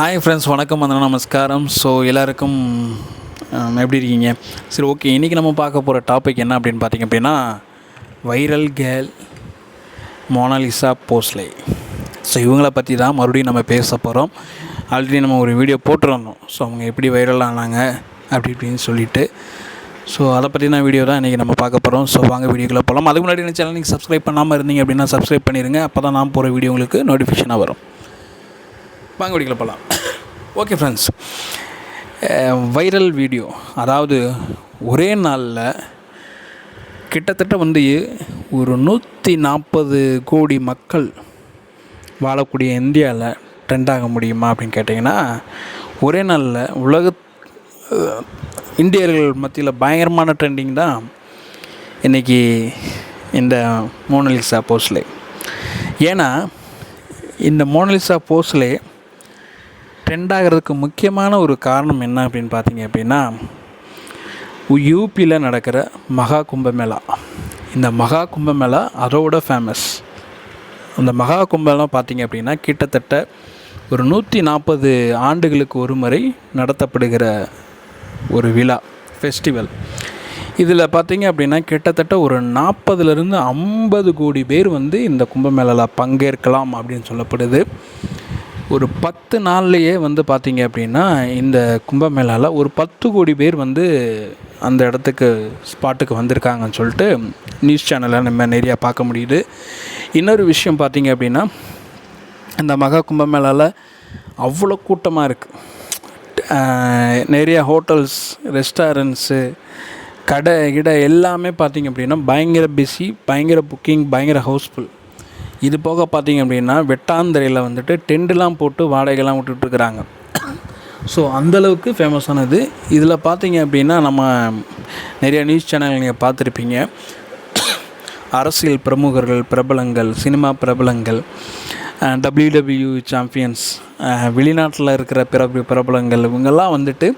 Hi friends வணக்கம் அந்த நமஸ்காரம். ஸோ எல்லாருக்கும் எப்படி இருக்கீங்க? சரி ஓகே இன்றைக்கி நம்ம பார்க்க போகிற டாபிக் என்ன அப்படின்னு பார்த்தீங்க அப்படின்னா viral girl Monalisa Bhosle so இவங்களை பற்றி தான் மறுபடியும் நம்ம பேச போகிறோம் ஆல்ரெடி நம்ம ஒரு வீடியோ போட்டுருந்தோம். ஸோ அவங்க எப்படி வைரல் ஆனாங்க அப்படி இப்படின்னு சொல்லிட்டு. ஸோ அதை பற்றின வீடியோ தான் இன்றைக்கி நம்ம பார்க்க போகிறோம் ஸோ வாங்க வீடியோக்குள்ளே போகலாம் அதுக்கு முன்னாடி என்ன சேனல் நீங்கள் சப்ஸ்கிரைப் பண்ணாமல் இருந்தீங்க அப்படின்னா சப்ஸ்கிரைப் பண்ணிடுங்க அப்போ தான் நான் போகிற வீடியோ உங்களுக்கு நோட்டிஃபிகேஷனாக வரும். வாங்க வீடியோக்குள்ள போகலாம் ஓகே ஃப்ரெண்ட்ஸ் வைரல் வீடியோ அதாவது ஒரே நாளில் கிட்டத்தட்ட வந்து ஒரு நூற்றி நாற்பது கோடி மக்கள் வாழக்கூடிய இந்தியாவில் ட்ரெண்ட் ஆக முடியுமா அப்படின்னு கேட்டிங்கன்னா ஒரே நாளில் உலக இந்தியர்கள் மத்தியில் பயங்கரமான ட்ரெண்டிங் தான் இன்றைக்கி இந்த மோனலிசா போஸ்லே ஏன்னா இந்த மோனலிசா போஸ்லே ட்ரெண்ட் ஆகிறதுக்கு முக்கியமான ஒரு காரணம் என்ன அப்படின்னு பார்த்தீங்க அப்படின்னா யூபியில் நடக்கிற மகா கும்பமேளா. இந்த மகா கும்பமேளா அதோட ஃபேமஸ் அந்த மகா கும்பமேளா பார்த்தீங்க அப்படின்னா கிட்டத்தட்ட ஒரு நூற்றி நாற்பது ஆண்டுகளுக்கு ஒரு முறை நடத்தப்படுகிற ஒரு விழா ஃபெஸ்டிவல் இதில் பார்த்தீங்க அப்படின்னா கிட்டத்தட்ட ஒரு நாற்பதுலேருந்து ஐம்பது கோடி பேர் வந்து இந்த கும்பமேளாவில் பங்கேற்கலாம் அப்படின்னு சொல்லப்படுது. ஒரு பத்து நாள்லையே வந்து பார்த்தீங்க அப்படின்னா இந்த கும்பமேளாவில் ஒரு பத்து கோடி பேர் வந்து அந்த இடத்துக்கு ஸ்பாட்டுக்கு வந்திருக்காங்கன்னு சொல்லிட்டு நியூஸ் சேனலில் நம்ம நிறையா பார்க்க முடியுது. இன்னொரு விஷயம் பார்த்தீங்க அப்படின்னா இந்த மகா கும்பமேளாவில் அவ்வளோ கூட்டமாக இருக்குது நிறைய ஹோட்டல்ஸ் ரெஸ்டாரண்ட்ஸு கடை கிடை எல்லாமே பார்த்தீங்க அப்படின்னா பயங்கர பிஸி பயங்கர புக்கிங் பயங்கர ஹவுஸ்ஃபுல் இது போக பார்த்தீங்க அப்படின்னா வெட்டாந்தரையில் வந்துட்டு டெண்டுலாம் போட்டு வாடகைலாம் விட்டுட்ருக்குறாங்க ஸோ அந்தளவுக்கு ஃபேமஸானது இதில் பார்த்தீங்க அப்படின்னா நம்ம நிறைய நியூஸ் சேனல் நீங்கள் பார்த்துருப்பீங்க. அரசியல் பிரமுகர்கள் பிரபலங்கள் சினிமா பிரபலங்கள் டபிள்யூடபிள்யூ சாம்பியன்ஸ் வெளிநாட்டில் இருக்கிற பிற பிரபலங்கள் இவங்கெல்லாம் வந்துட்டு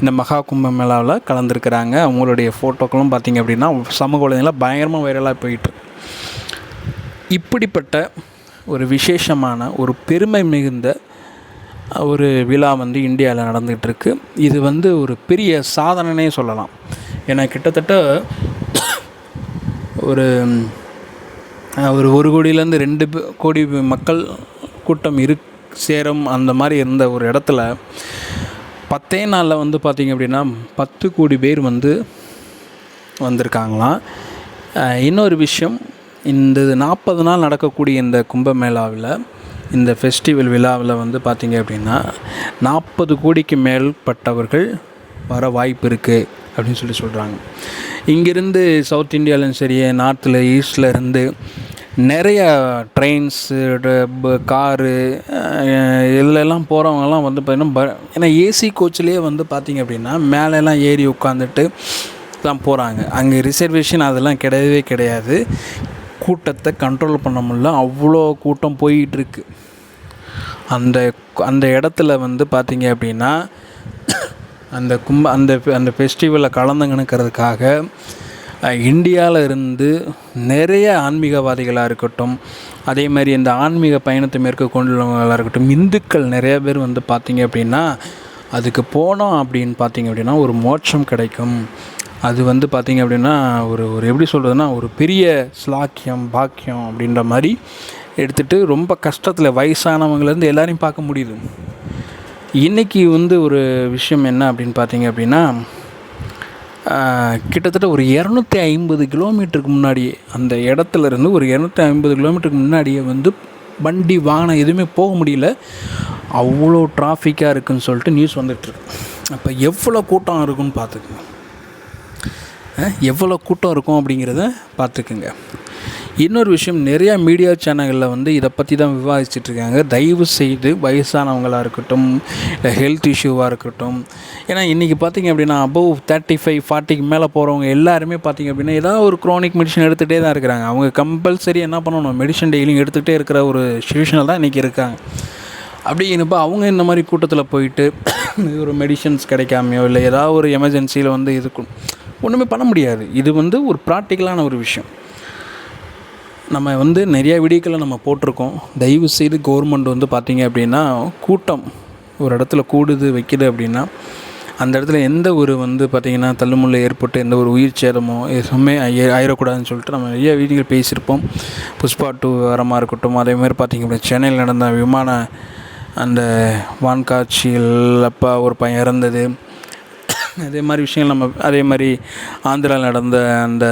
இந்த மகா கும்ப மேளாவில் கலந்துருக்கிறாங்க. அவங்களுடைய ஃபோட்டோக்களும் பார்த்திங்க அப்படின்னா சமூக வலைதளம் பயங்கரமாக வைரலாக போயிட்டு இப்படிப்பட்ட ஒரு விசேஷமான ஒரு பெருமை மிகுந்த ஒரு விழா வந்து இந்தியாவில் நடந்துகிட்டு இருக்கு இது வந்து ஒரு பெரிய சாதனைனே சொல்லலாம். ஏன்னா கிட்டத்தட்ட ஒரு ஒரு ஒரு கோடியிலேருந்து ரெண்டு கோடி மக்கள் கூட்டம் இரு சேரும் அந்த மாதிரி இருந்த ஒரு இடத்துல பத்தே நாளில் வந்து பார்த்திங்க அப்படின்னா பத்து கோடி பேர் வந்து வந்திருக்காங்களாம். இன்னொரு விஷயம் இந்த நாற்பது நாள் நடக்கக்கூடிய இந்த கும்பமேளாவில் இந்த ஃபெஸ்டிவல் விழாவில் வந்து பார்த்திங்க அப்படின்னா நாற்பது கோடிக்கு மேற்பட்டவர்கள் வர வாய்ப்பு இருக்குது அப்படின்னு சொல்லி சொல்கிறாங்க இங்கேருந்து சவுத் இந்தியாவிலும் சரி நார்த்தில் ஈஸ்டில் இருந்து நிறைய ட்ரெயின்ஸு காரு இதிலெல்லாம் போகிறவங்கலாம் வந்து பார்த்திங்கன்னா ப ஏன்னா ஏசி கோச்சிலே வந்து பார்த்திங்க அப்படின்னா மேலெல்லாம் ஏறி உட்காந்துட்டு தான் போகிறாங்க அங்கே ரிசர்வேஷன் அதெல்லாம் கிடையவே கிடையாது. கூட்டத்தை கண்ட்ரோல் பண்ண முடியல. அவ்வளோ கூட்டம் போயிட்டு அந்த அந்த இடத்துல வந்து பார்த்திங்க அப்படின்னா அந்த கும்ப அந்த அந்த ஃபெஸ்டிவலில் கலந்துங்கணுக்கிறதுக்காக இந்தியாவில் இருந்து நிறைய ஆன்மீகவாதிகளாக இருக்கட்டும் அதே மாதிரி இந்த ஆன்மீக பயணத்தை மேற்கொண்டுள்ளவங்களாக இருக்கட்டும் இந்துக்கள் நிறைய பேர் வந்து பார்த்திங்க அப்படின்னா அதுக்கு போனோம் அப்படின்னு பார்த்தீங்க அப்படின்னா ஒரு மோட்சம் கிடைக்கும். அது வந்து பார்த்திங்க அப்படின்னா ஒரு ஒரு எப்படி சொல்கிறதுனா ஒரு பெரிய ஸ்லாக்கியம் பாக்கியம் அப்படின்ற மாதிரி எடுத்துகிட்டு ரொம்ப கஷ்டத்தில் வயசானவங்கலேருந்து எல்லோரையும் பார்க்க முடியுது. இன்றைக்கி வந்து ஒரு விஷயம் என்ன அப்படின்னு பார்த்தீங்க அப்படின்னா கிட்டத்தட்ட ஒரு இரநூத்தி ஐம்பது கிலோமீட்டருக்கு முன்னாடியே அந்த இடத்துல இருந்து ஒரு இரநூத்தி ஐம்பது கிலோமீட்டருக்கு முன்னாடியே வந்து வண்டி வாகனம் எதுவுமே போக முடியல. அவ்வளோ டிராஃபிக்காக இருக்குன்னு சொல்லிட்டு நியூஸ் வந்துட்டுருக்கு அப்போ எவ்வளோ கூட்டம் இருக்குன்னு பார்த்துக்கோங்க. எவ்வளோ கூட்டம் இருக்கும் அப்படிங்கிறத பார்த்துக்குங்க. இன்னொரு விஷயம் நிறையா மீடியா சேனல்களில் வந்து இதை பற்றி தான் விவாதிச்சிட்ருக்காங்க தயவு செய்து வயசானவங்களாக இருக்கட்டும் இல்லை ஹெல்த் இஷ்யூவாக இருக்கட்டும். ஏன்னா இன்றைக்கி பார்த்தீங்க அப்படின்னா அபவ் தேர்ட்டி ஃபைவ் ஃபார்ட்டிக்கு மேலே போகிறவங்க எல்லாருமே பார்த்தீங்க அப்படின்னா ஏதாவது ஒரு க்ரானிக் மெடிசன் எடுத்துகிட்டே தான் இருக்கிறாங்க. அவங்க கம்பல்சரி என்ன பண்ணணும்? மெடிசன் டெய்லியும் எடுத்துகிட்டே இருக்கிற ஒரு சுச்சுவேஷனில் தான் இன்றைக்கி இருக்காங்க. அப்படிங்கிறப்ப அவங்க இந்த மாதிரி கூட்டத்தில் போயிட்டு ஒரு மெடிசன்ஸ் கிடைக்காமையோ இல்லை ஏதாவது ஒரு எமர்ஜென்சியில் வந்து இருக்கும் ஒன்றுமே பண்ண முடியாது. இது வந்து ஒரு ப்ராக்டிக்கலான ஒரு விஷயம். நம்ம வந்து நிறையா வீடியோக்களை நம்ம போட்டிருக்கோம். தயவு செய்து கவர்மெண்ட் வந்து பார்த்திங்க அப்படின்னா கூட்டம் ஒரு இடத்துல கூடுது வைக்கிது அப்படின்னா அந்த இடத்துல எந்த ஒரு வந்து பார்த்திங்கன்னா தள்ளுமுள்ள ஏற்பட்டு எந்த ஒரு உயிர் சேதமோ எதுவுமே ஆயிடக்கூடாதுன்னு சொல்லிட்டு நம்ம நிறைய வீடியோகள் பேசியிருப்போம். புஷ்பா டூ வரமாக இருக்கட்டும். அதேமாதிரி பார்த்திங்க அப்படின்னா சென்னையில் நடந்த விமான அந்த வான்காட்சியில் அப்போ ஒரு பையன் இறந்தது. அதே மாதிரி விஷயங்கள் நம்ம அதே மாதிரி ஆந்திராவில் நடந்த அந்த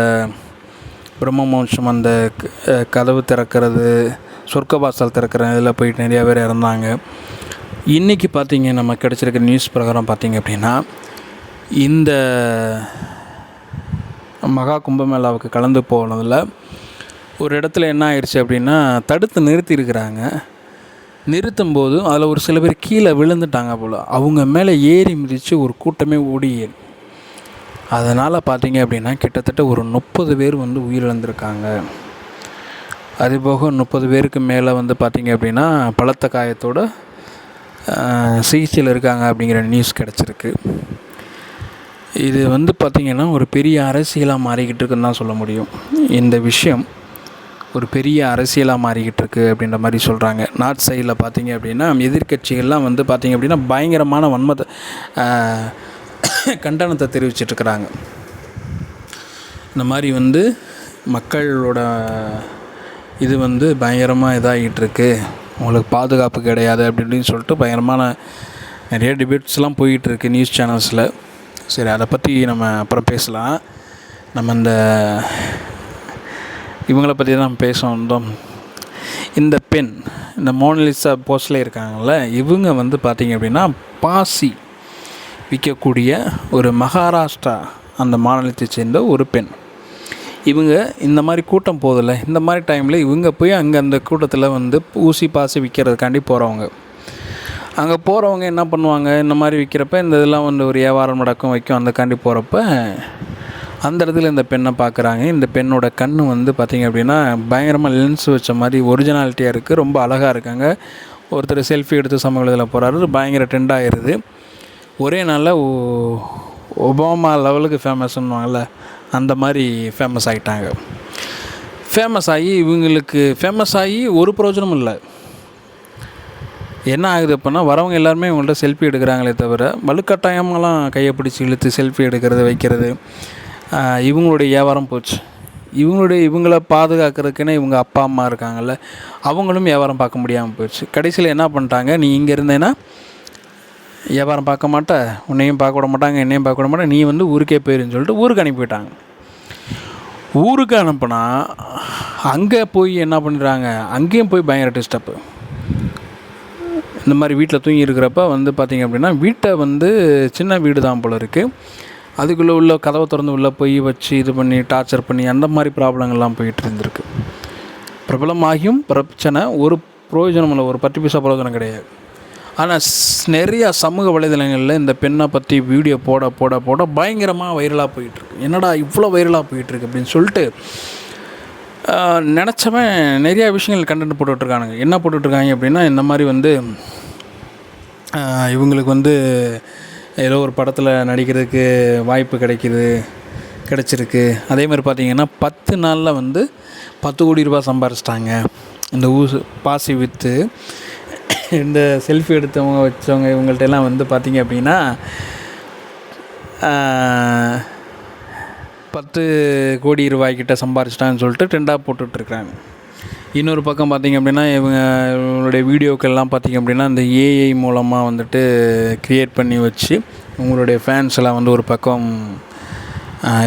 பிரம்ம மோட்சம் அந்த கதவு திறக்கிறது சொர்க்கவாசல் திறக்கிற இதில் போயிட்டு நிறையா பேர் இறந்தாங்க. இன்றைக்கி பார்த்தீங்க நம்ம கிடச்சிருக்க நியூஸ் பிரகாரம் பார்த்தீங்க அப்படின்னா இந்த மகா கும்பமேளாவுக்கு கலந்து போனதில் ஒரு இடத்துல என்ன ஆயிடுச்சு அப்படின்னா தடுத்து நிறுத்தியிருக்கிறாங்க நிறுத்தும் போது அதில் ஒரு சில பேர் கீழே விழுந்துட்டாங்க போல். அவங்க மேலே ஏறி மிதித்து ஒரு கூட்டமே ஓடி அதனால் பார்த்தீங்க அப்படின்னா கிட்டத்தட்ட ஒரு முப்பது பேர் வந்து உயிரிழந்திருக்காங்க. அதுபோக முப்பது பேருக்கு மேலே வந்து பார்த்தீங்க அப்படின்னா பலத்த காயத்தோட சிகிச்சையில் இருக்காங்க அப்படிங்கிற நியூஸ் கிடச்சிருக்கு. இது வந்து பார்த்திங்கன்னா ஒரு பெரிய அரசியலாக மாறிக்கிட்டு இருக்குன்னு தான் சொல்ல முடியும். இந்த விஷயம் ஒரு பெரிய அரசியலாக மாறிக்கிட்டு இருக்கு அப்படின்ற மாதிரி சொல்கிறாங்க நார்த் சைடில் பார்த்தீங்க அப்படின்னா எதிர்க்கட்சிகள்லாம் வந்து பார்த்திங்க அப்படின்னா பயங்கரமான வன்மத்தை கண்டனத்தை தெரிவிச்சிட்ருக்கிறாங்க இந்த மாதிரி வந்து மக்களோட இது வந்து பயங்கரமாக இதாகிட்டு இருக்கு உங்களுக்கு பாதுகாப்பு கிடையாது அப்படி இப்படின்னு சொல்லிட்டு பயங்கரமான நிறைய டிபேட்ஸ்லாம் போயிட்டுருக்கு நியூஸ் சேனல்ஸில் சரி அதை பற்றி நம்ம அப்புறம் பேசலாம். நம்ம இந்த இவங்கள பற்றி தான் நம்ம பேச வந்தோம். இந்த பெண் இந்த மோனலிசா போஸ்டில் இருக்காங்கள்ல இவங்க வந்து பார்த்திங்க அப்படின்னா பாசி விற்கக்கூடிய ஒரு மகாராஷ்டிரா அந்த மாநிலத்தை சேர்ந்த ஒரு பெண். இவங்க இந்த மாதிரி கூட்டம் போதில்ல இந்த மாதிரி டைமில் இவங்க போய் அங்கே அந்த கூட்டத்தில் வந்து ஊசி பாசி விற்கிறதுக்காண்டி போகிறவங்க அங்கே போகிறவங்க என்ன பண்ணுவாங்க? இந்த மாதிரி விற்கிறப்ப இந்த இதெல்லாம் வந்து ஒரு வியாபாரம் நடக்கும் வைக்கும் அந்தக்காண்டி போகிறப்ப அந்த இடத்துல இந்த பெண்ணை பார்க்குறாங்க. இந்த பெண்ணோட கண் வந்து பார்த்திங்க அப்படின்னா பயங்கரமாக லென்ஸ் வச்ச மாதிரி ஒரிஜினாலிட்டியாக இருக்குது ரொம்ப அழகாக இருக்காங்க. ஒருத்தர் செல்ஃபி எடுத்து சமூகத்தில் போகிறாரு பயங்கர ட்ரெண்ட் ஆயிடுது ஒரே நாளில் ஒபாமா லெவலுக்கு ஃபேமஸ்ன்னுவாங்கள்ல அந்த மாதிரி ஃபேமஸ் ஆகிட்டாங்க ஃபேமஸ் ஆகி இவங்களுக்கு ஃபேமஸ் ஆகி ஒரு பிரயோஜனமும் இல்லை. என்ன ஆகுது அப்படின்னா வரவங்க எல்லாருமே இவங்கள்ட்ட செல்ஃபி எடுக்கிறாங்களே தவிர வலுக்கட்டாயமெல்லாம் கையை பிடிச்சி இழுத்து செல்ஃபி எடுக்கிறது வைக்கிறது இவங்களுடைய வியாபாரம் போச்சு. இவங்களுடைய இவங்கள பாதுகாக்கிறதுக்குன்னு இவங்க அப்பா அம்மா இருக்காங்கல்ல அவங்களும் வியாபாரம் பார்க்க முடியாமல் போயிடுச்சு. கடைசியில் என்ன பண்ணிட்டாங்க? நீ இங்கே இருந்தேன்னா வியாபாரம் பார்க்க மாட்ட உன்னையும் பார்க்க விட மாட்டாங்க என்னையும் பார்க்க விட மாட்டேன் நீ வந்து ஊருக்கே போயிருன்னு சொல்லிட்டு ஊருக்கு அனுப்பிவிட்டாங்க ஊருக்கு அனுப்புனா அங்கே போய் என்ன பண்ணுறாங்க அங்கேயும் போய் பயங்கர டிஸ்டப்பு இந்த மாதிரி வீட்டில் தூங்கி இருக்கிறப்ப வந்து பார்த்திங்க அப்படின்னா வீட்டை வந்து சின்ன வீடு தான் போல இருக்குது அதுக்குள்ளே உள்ள கதவை திறந்து உள்ளே போய் வச்சு இது பண்ணி டார்ச்சர் பண்ணி அந்த மாதிரி ப்ராப்ளங்கள்லாம் போயிட்டு இருந்திருக்கு. பிரபலமாகியும் பிரச்சனை ஒரு பிரயோஜனம் இல்லை ஒரு பத்து பைசா பிரயோஜனம் கிடையாது. ஆனால் நிறையா சமூக வலைதளங்களில் இந்த பெண்ணை பற்றி வீடியோ போட போட போட பயங்கரமாக வைரலாக போயிட்டுருக்கு என்னடா இவ்வளோ வைரலாக போயிட்டுருக்கு அப்படின்னு சொல்லிட்டு நினச்சவன் நிறையா விஷயங்கள் கண்டென்ட் போட்டுட்ருக்கானுங்க என்ன போட்டுட்ருக்காங்க அப்படின்னா இந்த மாதிரி வந்து இவங்களுக்கு வந்து ஏதோ ஒரு படத்தில் நடிக்கிறதுக்கு வாய்ப்பு கிடைக்கிது கிடச்சிருக்கு. அதே மாதிரி பார்த்தீங்கன்னா பத்து நாளில் வந்து பத்து கோடி ரூபாய் சம்பாரிச்சிட்டாங்க. இந்த ஊசு பாசி விற்று இந்த செல்ஃபி எடுத்தவங்க வச்சவங்க இவங்கள்ட்ட எல்லாம் வந்து பார்த்தீங்க அப்படின்னா பத்து கோடி ரூபாய்க்கிட்ட சம்பாரிச்சிட்டான்னு சொல்லிட்டு ட்ரெண்டாக போட்டுட்ருக்குறாங்க இன்னொரு பக்கம் பார்த்திங்க அப்படின்னா இவங்க இவங்களுடைய வீடியோக்கள்லாம் பார்த்திங்க அப்படின்னா இந்த ஏஐ மூலமாக வந்துட்டு க்ரியேட் பண்ணி வச்சு உங்களுடைய ஃபேன்ஸ் எல்லாம் வந்து ஒரு பக்கம்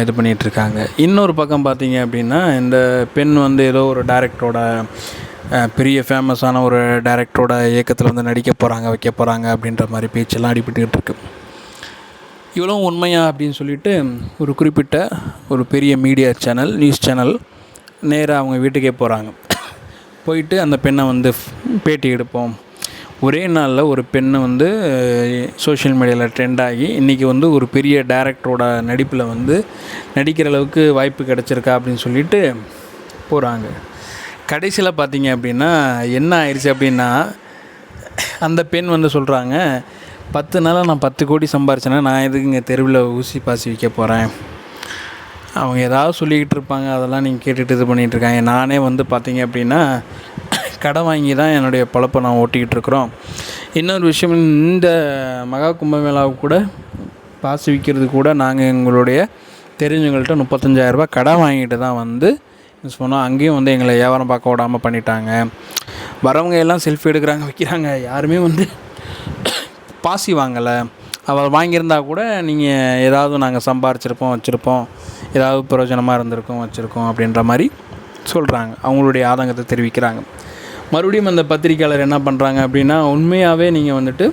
இது பண்ணிகிட்ருக்காங்க இன்னொரு பக்கம் பார்த்திங்க அப்படின்னா இந்த பெண் வந்து ஏதோ ஒரு டேரக்டரோட பெரிய ஃபேமஸான ஒரு டேரக்டரோட இயக்கத்தில் வந்து நடிக்க போகிறாங்க வைக்க போகிறாங்க அப்படின்ற மாதிரி பேச்செல்லாம் அடிபட்டுக்கிட்டு இருக்கு. இவ்வளோ உண்மையா அப்படின்னு சொல்லிட்டு ஒரு குறிப்பிட்ட ஒரு பெரிய மீடியா சேனல் நியூஸ் சேனல் நேராக அவங்க வீட்டுக்கே போகிறாங்க போயிட்டு அந்த பெண்ணை வந்து பேட்டி எடுப்போம். ஒரே நாளில் ஒரு பெண்ணை வந்து சோஷியல் மீடியாவில் ட்ரெண்ட் ஆகி இன்றைக்கி வந்து ஒரு பெரிய டேரக்டரோட நடிப்பில் வந்து நடிக்கிற அளவுக்கு வாய்ப்பு கிடச்சிருக்கா அப்படின்னு சொல்லிட்டு போகிறாங்க கடைசியில் பார்த்தீங்க அப்படின்னா என்ன ஆயிடுச்சு அப்படின்னா அந்த பெண் வந்து சொல்கிறாங்க பத்து நாளாக நான் பத்து கோடி சம்பாரிச்சேன்னா நான் எதுக்கு இங்கே தெருவில் ஊசி பாசி விற்க போகிறேன் அவங்க ஏதாவது சொல்லிக்கிட்டு இருப்பாங்க அதெல்லாம் நீங்கள் கேட்டுட்டு இது பண்ணிகிட்டு இருக்காங்க. நானே வந்து பார்த்தீங்க அப்படின்னா கடை வாங்கி தான் என்னுடைய பொழப்பை நான் ஓட்டிக்கிட்டு இருக்கிறோம். இன்னொரு விஷயம் இந்த மகா கும்பமேளாவுக்கு கூட பாசி விற்கிறது கூட நாங்கள் எங்களுடைய தெரிஞ்சவங்கள்ட்ட முப்பத்தஞ்சாயிரரூபா கடை வாங்கிட்டு தான் வந்து சொன்னோம் அங்கேயும் வந்து எங்களை வியாபாரம் பார்க்க விடாமல் பண்ணிட்டாங்க. வரவங்க எல்லாம் செல்ஃபி எடுக்கிறாங்க வைக்கிறாங்க. யாருமே வந்து பாசி வாங்கலை. அவள் வாங்கியிருந்தா கூட நீங்கள் ஏதாவது நாங்கள் சம்பாரிச்சிருப்போம் வச்சுருப்போம் ஏதாவது பிரயோஜனமாக இருந்திருக்கோம் வச்சுருக்கோம் அப்படின்ற மாதிரி சொல்கிறாங்க அவங்களுடைய ஆதங்கத்தை தெரிவிக்கிறாங்க. மறுபடியும் அந்த பத்திரிக்கையாளர் என்ன பண்ணுறாங்க அப்படின்னா உண்மையாகவே நீங்கள் வந்துட்டு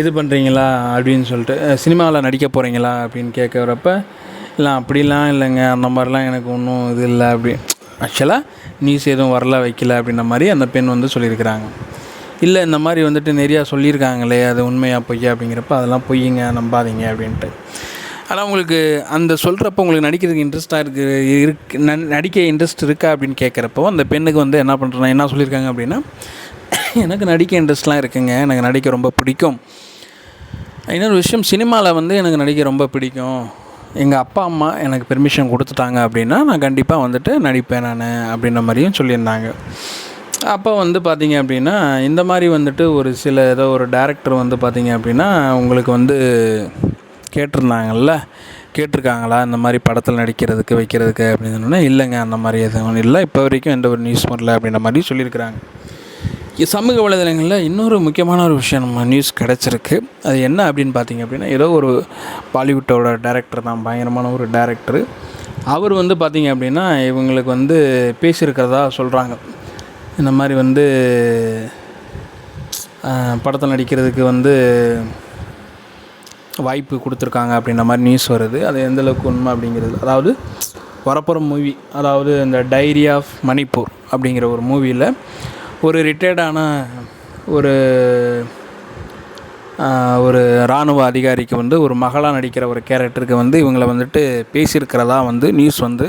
இது பண்ணுறீங்களா அப்படின்னு சொல்லிட்டு சினிமாவில் நடிக்க போகிறீங்களா அப்படின்னு கேட்குறப்ப இல்லை அப்படிலாம் இல்லைங்க. அந்த மாதிரிலாம் எனக்கு ஒன்றும் இது இல்லை. அப்படி ஆக்சுவலாக நியூஸ் எதுவும் வரல வைக்கல. அப்படின்ற மாதிரி அந்த பெண் வந்து சொல்லியிருக்கிறாங்க. இல்லை இந்த மாதிரி வந்துட்டு நிறையா சொல்லியிருக்காங்களே அது உண்மையாக பொய்யா அப்படிங்கிறப்ப அதெல்லாம் பொய்யுங்க நம்பாதீங்க அப்படின்ட்டு. ஆனால் உங்களுக்கு அந்த சொல்கிறப்ப உங்களுக்கு நடிக்கிறதுக்கு இன்ட்ரெஸ்ட்டாக இருக்குது இருக்கு நடிக்க இன்ட்ரெஸ்ட் இருக்கா அப்படின்னு கேட்குறப்போ அந்த பெண்ணுக்கு வந்து என்ன பண்ணுறேன் என்ன சொல்லியிருக்காங்க அப்படின்னா எனக்கு நடிக்க இன்ட்ரெஸ்ட்லாம் இருக்குங்க எனக்கு நடிக்க ரொம்ப பிடிக்கும். இன்னொரு விஷயம் சினிமாவில் வந்து எனக்கு நடிக்க ரொம்ப பிடிக்கும். எங்கள் அப்பா அம்மா எனக்கு பெர்மிஷன் கொடுத்துட்டாங்க அப்படின்னா நான் கண்டிப்பாக வந்துட்டு நடிப்பேன் நான் அப்படின்ற மாதிரியும் சொல்லியிருந்தாங்க. அப்போ வந்து பார்த்திங்க அப்படின்னா இந்த மாதிரி வந்துட்டு ஒரு சில ஏதோ ஒரு டேரக்டர் வந்து பார்த்திங்க அப்படின்னா உங்களுக்கு வந்து கேட்டிருந்தாங்கல்ல? கேட்டிருக்காங்களா? இந்த மாதிரி படத்தில் நடிக்கிறதுக்கு வைக்கிறதுக்கு அப்படின்னு. சொன்னால் இல்லைங்க அந்த மாதிரி எதுவும் இல்லை. இப்போ வரைக்கும் எந்த ஒரு நியூஸ் வரல அப்படின்ற மாதிரி சொல்லியிருக்கிறாங்க. சமூக வலைதளங்களில் இன்னொரு முக்கியமான ஒரு விஷயம் நம்ம நியூஸ் கிடச்சிருக்கு. அது என்ன அப்படின்னு பார்த்தீங்க அப்படின்னா ஏதோ ஒரு பாலிவுட்டோட டேரக்டர் தான் பயங்கரமான ஒரு டேரக்டரு அவர் வந்து பார்த்திங்க அப்படின்னா இவங்களுக்கு வந்து பேசியிருக்கிறதா சொல்கிறாங்க இந்த மாதிரி வந்து படத்தில் நடிக்கிறதுக்கு வந்து வாய்ப்பு கொடுத்துருக்காங்க அப்படின்ற மாதிரி நியூஸ் வருது. அது எந்தளவுக்கு உண்மை அப்படிங்கிறது. அதாவது வரப்போகிற மூவி அதாவது இந்த டைரி ஆஃப் மணிப்பூர் அப்படிங்கிற ஒரு மூவியில் ஒரு ரிட்டையர்டான ஒரு ஒரு இராணுவ அதிகாரிக்கு வந்து ஒரு மகளாக நடிக்கிற ஒரு கேரக்டருக்கு வந்து இவங்களை வந்துட்டு பேசியிருக்கிறதா வந்து நியூஸ் வந்து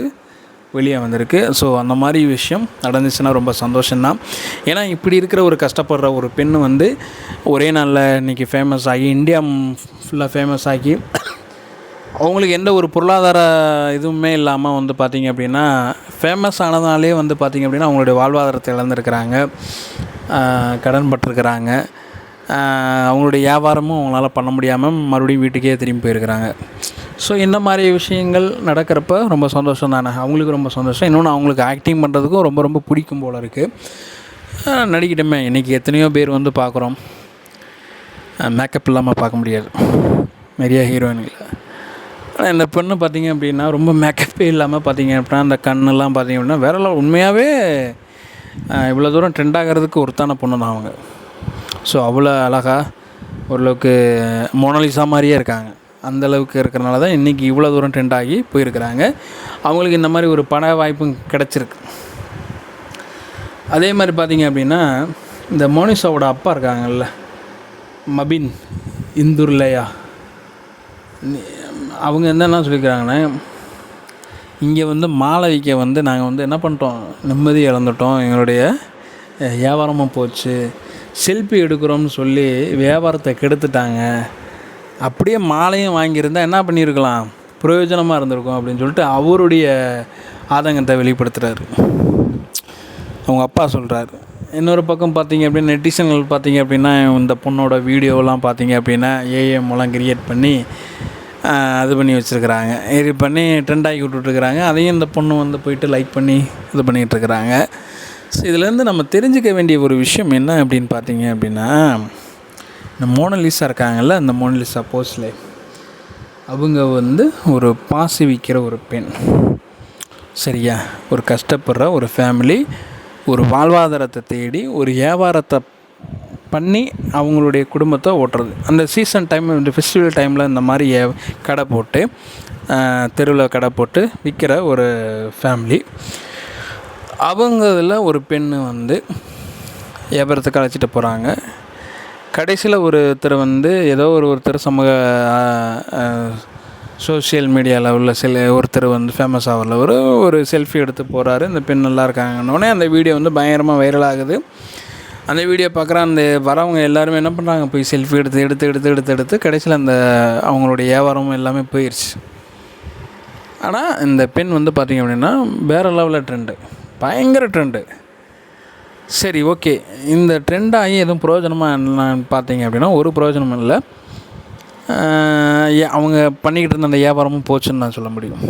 வெளியே வந்திருக்கு. ஸோ அந்த மாதிரி விஷயம் நடந்துச்சுன்னா ரொம்ப சந்தோஷம்தான். ஏன்னா இப்படி இருக்கிற ஒரு கஷ்டப்படுற ஒரு பெண் வந்து ஒரே நாளில் இன்றைக்கி ஃபேமஸ் ஆகி இந்தியா ஃபுல்லாக ஃபேமஸ் ஆகி அவங்களுக்கு எந்த ஒரு பொருளாதார இதுவுமே இல்லாமல் வந்து பார்த்திங்க அப்படின்னா ஃபேமஸ் ஆனதுனாலே வந்து பார்த்திங்க அப்படின்னா அவங்களுடைய வாழ்வாதாரத்தை இழந்திருக்கிறாங்க. கடன் பட்டிருக்கிறாங்க. அவங்களுடைய வியாபாரமும் அவங்களால பண்ண முடியாமல் மறுபடியும் வீட்டுக்கே திரும்பி போயிருக்கிறாங்க. ஸோ இந்த மாதிரி விஷயங்கள் நடக்கிறப்ப ரொம்ப சந்தோஷம் தானே அவங்களுக்கு ரொம்ப சந்தோஷம். இன்னொன்று அவங்களுக்கு ஆக்டிங் பண்ணுறதுக்கும் ரொம்ப ரொம்ப பிடிக்கும் போல் இருக்குது நடிக்கிட்டமே. இன்றைக்கி எத்தனையோ பேர் வந்து பார்க்குறோம். மேக்கப் இல்லாமல் பார்க்க முடியாது. நிறைய ஹீரோயின்கள் ஆனால் இந்த பெண்ணு பார்த்திங்க அப்படின்னா ரொம்ப மேக்கப்பே இல்லாமல் பார்த்திங்க அப்படின்னா அந்த கண்ணெல்லாம் பார்த்திங்க அப்படின்னா வேற உண்மையாகவே இவ்வளோ தூரம் ட்ரெண்ட் ஆகிறதுக்கு ஒருத்தான பொண்ணு தான் அவங்க. ஸோ அவ்வளோ அழகாக ஓரளவுக்கு மோனலிசா மாதிரியே இருக்காங்க. அந்தளவுக்கு இருக்கிறனால தான் இன்றைக்கி இவ்வளோ தூரம் ட்ரெண்ட் ஆகி போயிருக்கிறாங்க. அவங்களுக்கு இந்த மாதிரி ஒரு பண வாய்ப்பும் கிடச்சிருக்கு. அதே மாதிரி பார்த்திங்க அப்படின்னா இந்த மோனிஷாவோட அப்பா இருக்காங்கல்ல மபின் இந்துர்லையா? அவங்க என்னென்ன சொல்லிக்கிறாங்கன்னா இங்கே வந்து மாலை வந்து நாங்கள் வந்து என்ன பண்ணிட்டோம்? நிம்மதி இழந்துட்டோம். எங்களுடைய வியாபாரமும் போச்சு. செல்ஃபி எடுக்கிறோம்னு சொல்லி வியாபாரத்தை கெடுத்துட்டாங்க. அப்படியே மாலையும் வாங்கியிருந்தால் என்ன பண்ணியிருக்கலாம்? பிரயோஜனமாக இருந்திருக்கும் அப்படின்னு சொல்லிட்டு அவருடைய ஆதங்கத்தை வெளிப்படுத்துகிறாரு அவங்க அப்பா சொல்கிறாரு இன்னொரு பக்கம் பார்த்தீங்க அப்படின்னா நெட்டிசன்கள் பார்த்தீங்க அப்படின்னா இந்த பொண்ணோட வீடியோலாம் பார்த்தீங்க அப்படின்னா ஏஏ மூலம் கிரியேட் பண்ணி இது பண்ணி வச்சுருக்குறாங்க. இது பண்ணி ட்ரெண்ட் ஆகி விட்டுட்ருக்குறாங்க அதையும் இந்த பொண்ணு வந்து போயிட்டு லைக் பண்ணி இது பண்ணிகிட்ருக்குறாங்க ஸோ இதுலேருந்து நம்ம தெரிஞ்சுக்க வேண்டிய ஒரு விஷயம் என்ன அப்படின்னு பார்த்தீங்க அப்படின்னா இந்த மோனலிசா இருக்காங்கல்ல அந்த மோனலிசா போஸ்ட்லே அவங்க வந்து ஒரு பாசி விற்கிற ஒரு பெண். சரியா? ஒரு கஷ்டப்படுற ஒரு ஃபேமிலி ஒரு வாழ்வாதாரத்தை தேடி ஒரு வியாபாரத்தை பண்ணி அவங்களுடைய குடும்பத்தை ஓட்டுறது. அந்த சீசன் டைம் இந்த ஃபெஸ்டிவல் டைமில் இந்த மாதிரி கடை போட்டு தெருவில் கடை போட்டு விற்கிற ஒரு ஃபேமிலி அவங்க இதில் ஒரு பெண் வந்து வியாபாரத்துக்கு அழைச்சிட்டு போகிறாங்க கடைசியில் ஒருத்தர் வந்து ஏதோ ஒரு ஒருத்தர் சமூக சோஷியல் மீடியாவில் உள்ள சில ஒருத்தர் வந்து ஃபேமஸ் ஆகல ஒரு ஒரு செல்ஃபி எடுத்து போகிறாரு இந்த பெண் நல்லா இருக்காங்கன்னொடனே அந்த வீடியோ வந்து பயங்கரமாக வைரல் ஆகுது. அந்த வீடியோ பார்க்குற அந்த வரவங்க எல்லாருமே என்ன பண்ணுறாங்க போய் செல்ஃபி எடுத்து எடுத்து எடுத்து எடுத்து எடுத்து கடைசியில் அந்த அவங்களுடைய வியாபாரமும் எல்லாமே போயிடுச்சு ஆனால் இந்த பெண் வந்து பார்த்திங்க அப்படின்னா வேறு லெவலில் ட்ரெண்டு பயங்கர ட்ரெண்டு சரி ஓகே இந்த ட்ரெண்ட் ஆகி எதுவும் பிரயோஜனமாக என்னன்னு பார்த்தீங்க அப்படின்னா ஒரு பிரயோஜனமும் இல்லை. அவங்க பண்ணிக்கிட்டு இருந்த அந்த வியாபாரமும் போச்சுன்னு நான் சொல்ல முடியும்.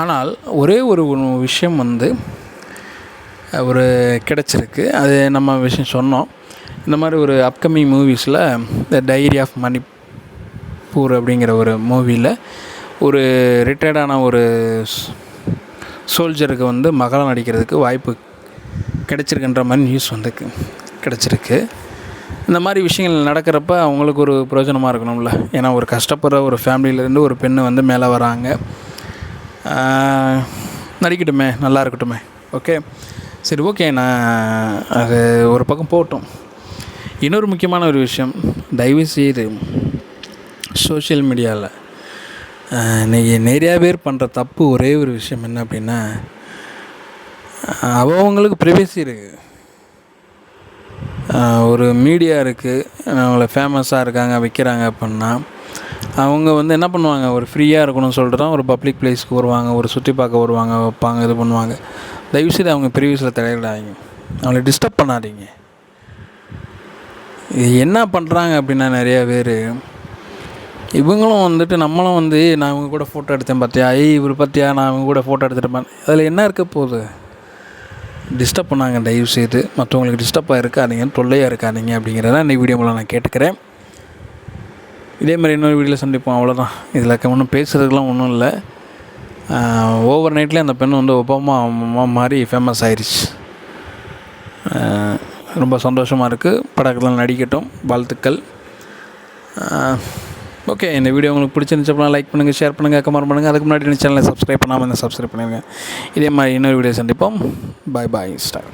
ஆனால் ஒரே ஒரு விஷயம் வந்து ஒரு கிடச்சிருக்கு. அது நம்ம விஷயம் சொன்னோம். இந்த மாதிரி ஒரு அப்கமிங் மூவிஸில் த டைரி ஆஃப் மணிப்பூர் அப்படிங்கிற ஒரு மூவியில் ஒரு ரிட்டையர்டான ஒரு சோல்ஜருக்கு வந்து மகளாக நடிக்கிறதுக்கு வாய்ப்பு கிடைச்சிருக்குன்ற மாதிரி நியூஸ் வந்து கிடச்சிருக்கு. இந்த மாதிரி விஷயங்கள் நடக்கிறப்ப அவங்களுக்கு ஒரு பிரயோஜனமாக இருக்கணும்ல. ஏன்னா ஒரு கஷ்டப்படுற ஒரு ஃபேமிலியிலேருந்து ஒரு பெண்ணு வந்து மேலே வராங்க. நடிக்கட்டுமே நல்லா இருக்கட்டுமே. ஓகே? சரி ஓகே. நான் அது ஒரு பக்கம் போகட்டும். இன்னொரு முக்கியமான ஒரு விஷயம் தயவு செய்து சோஷியல் மீடியாவில் இன்றைக்கி நிறையா பேர் பண்ணுற தப்பு ஒரே ஒரு விஷயம் என்ன அப்படின்னா அவங்களுக்கு ப்ரைவசி இருக்குது ஒரு மீடியா இருக்குது அவங்கள ஃபேமஸாக இருக்காங்க விற்கிறாங்க அப்படின்னா அவங்க வந்து என்ன பண்ணுவாங்க? ஒரு ஃப்ரீயாக இருக்கணும்னு சொல்லிட்டு தான் ஒரு பப்ளிக் பிளேஸ்க்கு வருவாங்க ஒரு சுற்றி பார்க்க வருவாங்க வைப்பாங்க இது பண்ணுவாங்க. தயவுசெய்து அவங்க ப்ரீவியஸில் தலையிடாதீங்க. அவங்கள டிஸ்டர்ப் பண்ணாதீங்க. இது என்ன பண்ணுறாங்க அப்படின்னா நிறையா பேர் இவங்களும் வந்துட்டு நம்மளும் வந்து நான் இவங்க கூட ஃபோட்டோ எடுத்தேன் பார்த்தியா ஐய் இவர் பார்த்தியா நான் இவங்க கூட ஃபோட்டோ எடுத்துட்டேன் அதில் என்ன இருக்க போகுது? டிஸ்டர்ப் பண்ணாங்க தயவு செய்து. மற்றவங்களுக்கு டிஸ்டர்பாக இருக்காதிங்க தொல்லையாக இருக்காதீங்க அப்படிங்கிறத இந்த வீடியோ மூலம் நான் கேட்டுக்கிறேன். இதே மாதிரி இன்னொரு வீடியோவில் சந்திப்போம். அவ்வளோதான் இதில் ஒன்றும் பேசுகிறதுக்கெலாம் ஒன்றும் இல்லை. ஓவர் நைட்லேயே அந்த பெண் வந்து ஒபாமா அம்மா மாதிரி ஃபேமஸ் ஆயிடுச்சு ரொம்ப சந்தோஷமாக இருக்குது படக்கெல்லாம் நடிக்கட்டும். வாழ்த்துக்கள். ஓகே இந்த வீடியோ உங்களுக்கு பிடிச்சிருந்துச்சு அப்படின்னா லைக் பண்ணுங்கள் ஷேர் பண்ணுங்கள் கமெண்ட் பண்ணுங்கள் அதுக்கு முன்னாடி இந்த சேனலை சப்ஸ்கிரைப் பண்ணாமல் சப்ஸ்கிரைப் பண்ணிடுங்க இதே மாதிரி இன்னொரு வீடியோ சந்திப்போம். பாய் பாய் ஸ்டார்